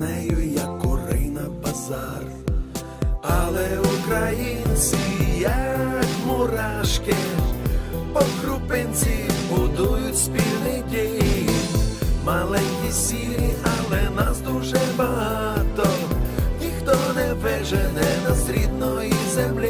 нею, як корий на базар. Але українці, як мурашки, по крупинці будують спільний дім. Маленькі сірі, але нас дуже багато, ніхто не вижене нас рідної землі.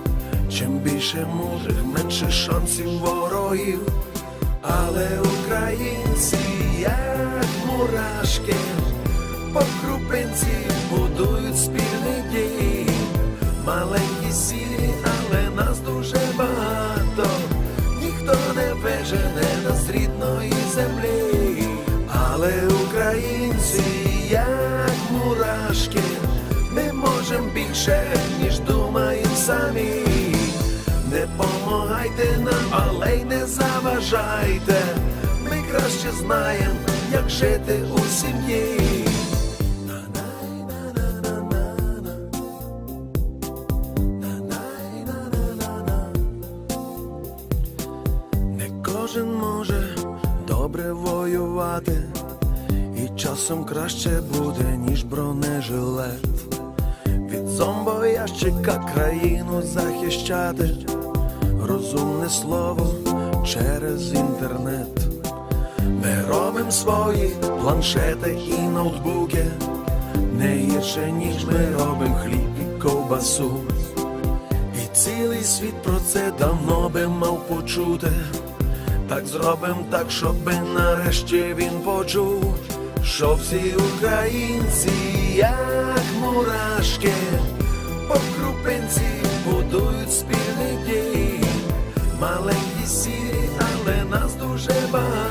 Чим більше мудрих, менше шансів ворогів. Але українці, як мурашки, по крупинці будують спільний дім. Маленькі сірі, але нас дуже багато. Ніхто не вижене нас рідної землі. Але українці, як мурашки, ми можемо більше, краще як жити у сім'ї. Не кожен може добре воювати, і часом краще буде, ніж бронежилет. Від зомбоящика країну захищати, розумне слово через інтернет. Ми свої планшети і ноутбуки, не гірше, ніж ми робимо хліб і ковбасу. І цілий світ про це давно би мав почути. Так зробим так, щоби нарешті він почув, що всі українці, як мурашки, по крупинці будують спільний дім. Маленькі сірі, але нас дуже багато.